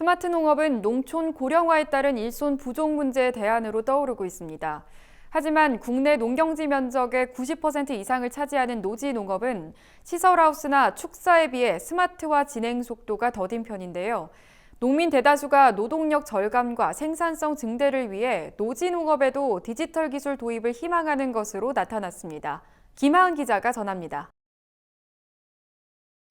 스마트 농업은 농촌 고령화에 따른 일손 부족 문제의 대안으로 떠오르고 있습니다. 하지만 국내 농경지 면적의 90% 이상을 차지하는 노지 농업은 시설하우스나 축사에 비해 스마트화 진행 속도가 더딘 편인데요. 농민 대다수가 노동력 절감과 생산성 증대를 위해 노지 농업에도 디지털 기술 도입을 희망하는 것으로 나타났습니다. 김하은 기자가 전합니다.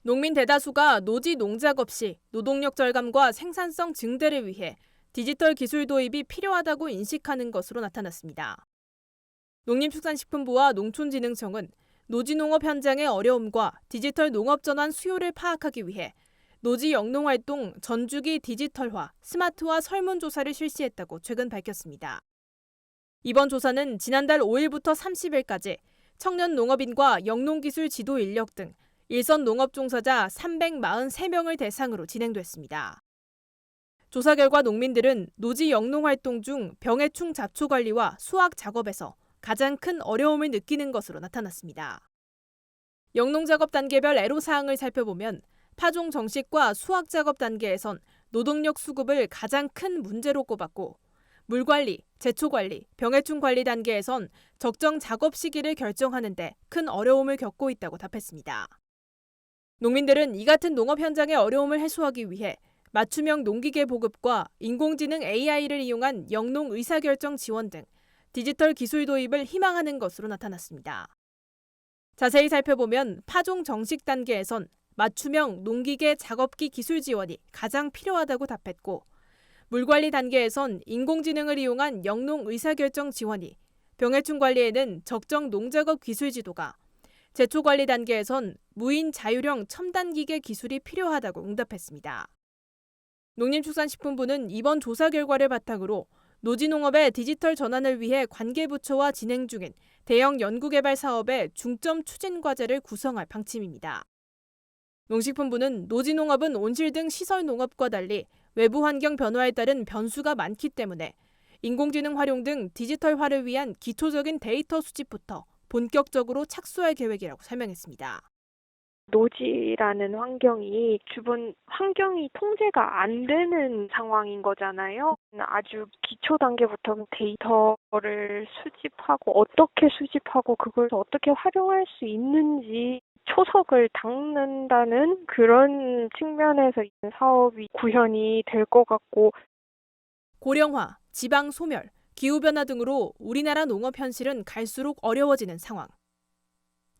농민 대다수가 노지 농작업 시 노동력 절감과 생산성 증대를 위해 디지털 기술 도입이 필요하다고 인식하는 것으로 나타났습니다. 농림축산식품부와 농촌진흥청은 노지농업 현장의 어려움과 디지털 농업 전환 수요를 파악하기 위해 노지 영농 활동 전주기 디지털화, 스마트화 설문조사를 실시했다고 최근 밝혔습니다. 이번 조사는 지난달 5일부터 30일까지 청년 농업인과 영농기술 지도 인력 등 일선 농업 종사자 343명을 대상으로 진행됐습니다. 조사 결과 농민들은 노지 영농 활동 중 병해충 잡초 관리와 수확 작업에서 가장 큰 어려움을 느끼는 것으로 나타났습니다. 영농 작업 단계별 애로 사항을 살펴보면 파종 정식과 수확 작업 단계에선 노동력 수급을 가장 큰 문제로 꼽았고 물 관리, 제초 관리, 병해충 관리 단계에선 적정 작업 시기를 결정하는 데 큰 어려움을 겪고 있다고 답했습니다. 농민들은 이 같은 농업 현장의 어려움을 해소하기 위해 맞춤형 농기계 보급과 인공지능 AI를 이용한 영농 의사결정 지원 등 디지털 기술 도입을 희망하는 것으로 나타났습니다. 자세히 살펴보면 파종 정식 단계에선 맞춤형 농기계 작업기 기술 지원이 가장 필요하다고 답했고 물관리 단계에선 인공지능을 이용한 영농 의사결정 지원이 병해충 관리에는 적정 농작업 기술 지도가 제초 관리 단계에선 무인 자율형 첨단 기계 기술이 필요하다고 응답했습니다. 농림축산식품부는 이번 조사 결과를 바탕으로 노지농업의 디지털 전환을 위해 관계 부처와 진행 중인 대형 연구개발 사업의 중점 추진 과제를 구성할 방침입니다. 농식품부는 노지농업은 온실 등 시설 농업과 달리 외부 환경 변화에 따른 변수가 많기 때문에 인공지능 활용 등 디지털화를 위한 기초적인 데이터 수집부터 본격적으로 착수할 계획이라고 설명했습니다. 노지라는 환경이 주변 환경이 통제가 안 되는 상황인 거잖아요. 아주 기초 단계부터 데이터를 수집하고 어떻게 수집하고 그걸 어떻게 활용할 수 있는지 초석을 닦는다는 그런 측면에서 사업이 구현이 될 것 같고 고령화, 지방 소멸, 기후변화 등으로 우리나라 농업 현실은 갈수록 어려워지는 상황.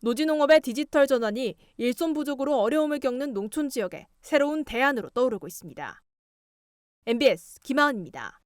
노지농업의 디지털 전환이 일손 부족으로 어려움을 겪는 농촌 지역에 새로운 대안으로 떠오르고 있습니다. MBS 김하은입니다.